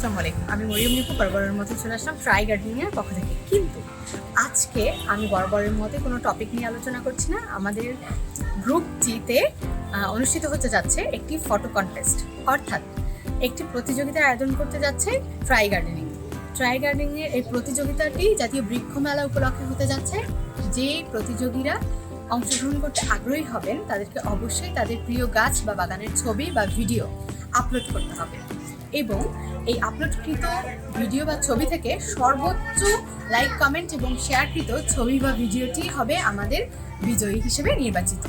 আসসালামু আলাইকুম। আমি মরিয়ম নিপু বরাবরের মতো চলে আসলাম ট্রাই গার্ডেনিংয়ের পক্ষ থেকে। কিন্তু আজকে আমি বরাবরের মতো কোনো টপিক নিয়ে আলোচনা করছি না। আমাদের গ্রুপ জিতে অনুষ্ঠিত হতে যাচ্ছে একটি ফটো কন্টেস্ট অর্থাৎ একটি প্রতিযোগিতার আয়োজন করতে যাচ্ছে ট্রাই গার্ডেনিং ট্রাই গার্ডেনিংয়ের এই প্রতিযোগিতাটি জাতীয় বৃক্ষ মেলা উপলক্ষে হতে যাচ্ছে। যে প্রতিযোগীরা অংশগ্রহণ করতে আগ্রহী হবেন, তাদেরকে অবশ্যই তাদের প্রিয় গাছ বা বাগানের ছবি বা ভিডিও আপলোড করতে হবে। এবং এই আপলোডকৃত ভিডিও বা ছবি থেকে সর্বোচ্চ লাইক কমেন্ট এবং শেয়ারকৃত ছবি বা ভিডিওটি হবে আমাদের বিজয়ী হিসেবে নির্বাচিত।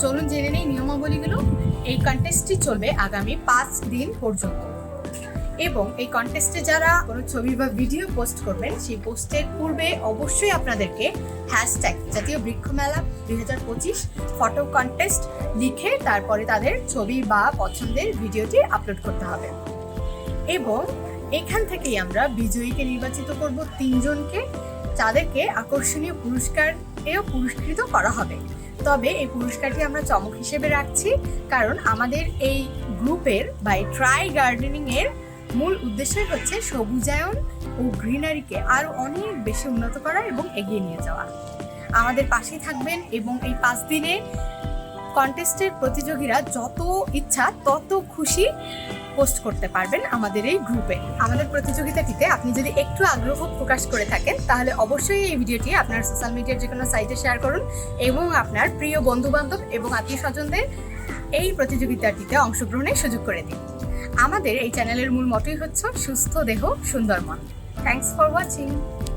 চলুন জেনে নেই নিয়মাবলীগুলো। এই কন্টেস্টটি চলবে আগামী পাঁচ দিন পর্যন্ত। এবং এই কন্টেস্টে যারা কোনো ছবি বা ভিডিও পোস্ট করবেন, সেই পোস্টের পূর্বে অবশ্যই আপনাদেরকে হ্যাশট্যাগ জাতীয় বৃক্ষ মেলা দুই হাজার পঁচিশ ফটো কন্টেস্ট লিখে তারপরে তাদের ছবি বা পছন্দের ভিডিওটি আপলোড করতে হবে। এবং এখান থেকেই আমরা বিজয়ীকে নির্বাচিত করব তিনজনকে, যাদেরকে আকর্ষণীয় পুরস্কার এও পুরস্কৃত করা হবে। তবে এই পুরস্কারটি আমরা চমক হিসেবে রাখছি, কারণ আমাদের এই গ্রুপের বা এই ট্রাই গার্ডেনিংয়ের মূল উদ্দেশ্যই হচ্ছে সবুজায়ন ও গ্রিনারিকে আরও অনেক বেশি উন্নত করা এবং এগিয়ে নিয়ে যাওয়া। আমাদের পাশেই থাকবেন এবং এই পাঁচ দিনে কন্টেস্টের প্রতিযোগীরা যত ইচ্ছা তত খুশি পোস্ট করতে পারবেন আমাদের এই গ্রুপে আমাদের প্রতিযোগিতাটিতে আপনি যদি একটু আগ্রহ প্রকাশ করে থাকেন, তাহলে অবশ্যই এই ভিডিওটি আপনার সোশ্যাল মিডিয়ার যে কোনো সাইটে শেয়ার করুন এবং আপনার প্রিয় বন্ধু বান্ধব এবং আত্মীয় স্বজনদের এই প্রতিযোগিতাটিতে অংশগ্রহণের সুযোগ করে দিন। আমাদের এই চ্যানেলের মূল মতই হচ্ছে সুস্থ দেহ সুন্দর মন থ্যাংকস ফর ওয়াচিং